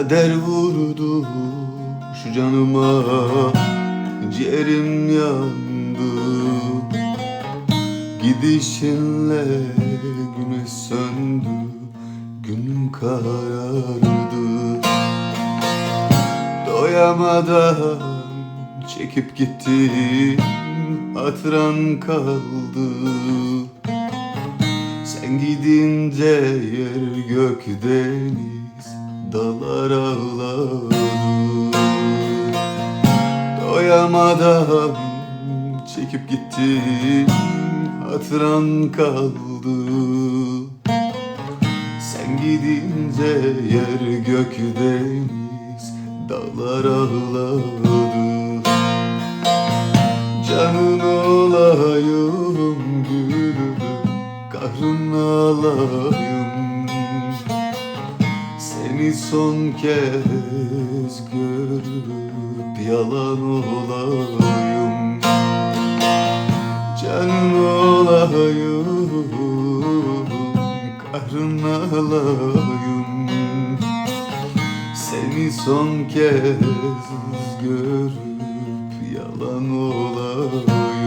Kader vurdu şu canıma Ciğerim yandı. Gidişinle güneş söndü Günüm karardı. Doyamadan çekip gittin Hatıran kaldı. Sen gidince yer gök deniz Dağlar ağladı. Doyamadan çekip gittin Hatıran kaldı. Sen gidince yer gök deniz Dağlar ağladı. Canın olayım gülüm Kahrın alayım Seni son kez görüp yalan olayım. Canın olayım Kahrın alayım. Seni son kez görüp yalan olayım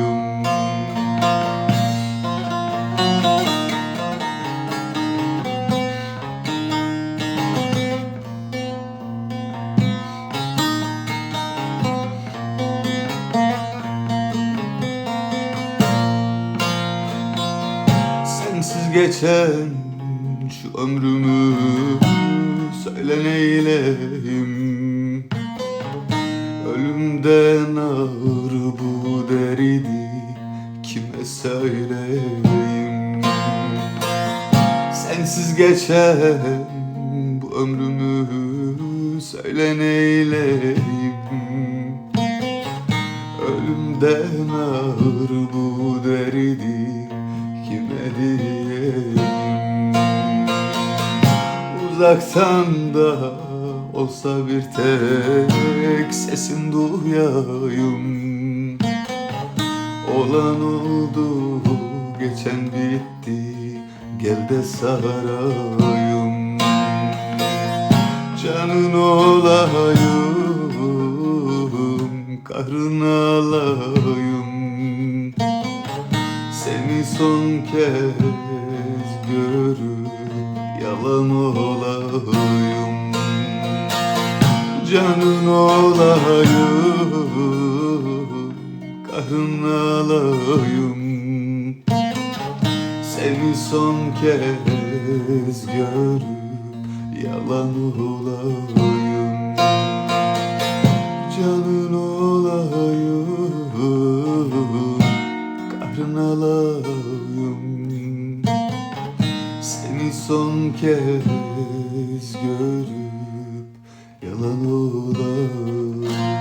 geçen şu ömrümü söyle neyleyim Ölümden ağır bu derdi kime söyleyeyim? Sensiz geçen bu ömrümü söyle neyleyim Ölümden ağır bu derdi diyeyim Uzaktan da olsa bir tek sesin duyayım. Olan oldu geçen bitti gel de sarayım. Canın olayım Seni son kez görüp yalan olayım. Canın olayım Kahrın alayım. Seni son kez görüp yalan olayım. Canın olayım Alayım. Seni son kez görüp yalan olayım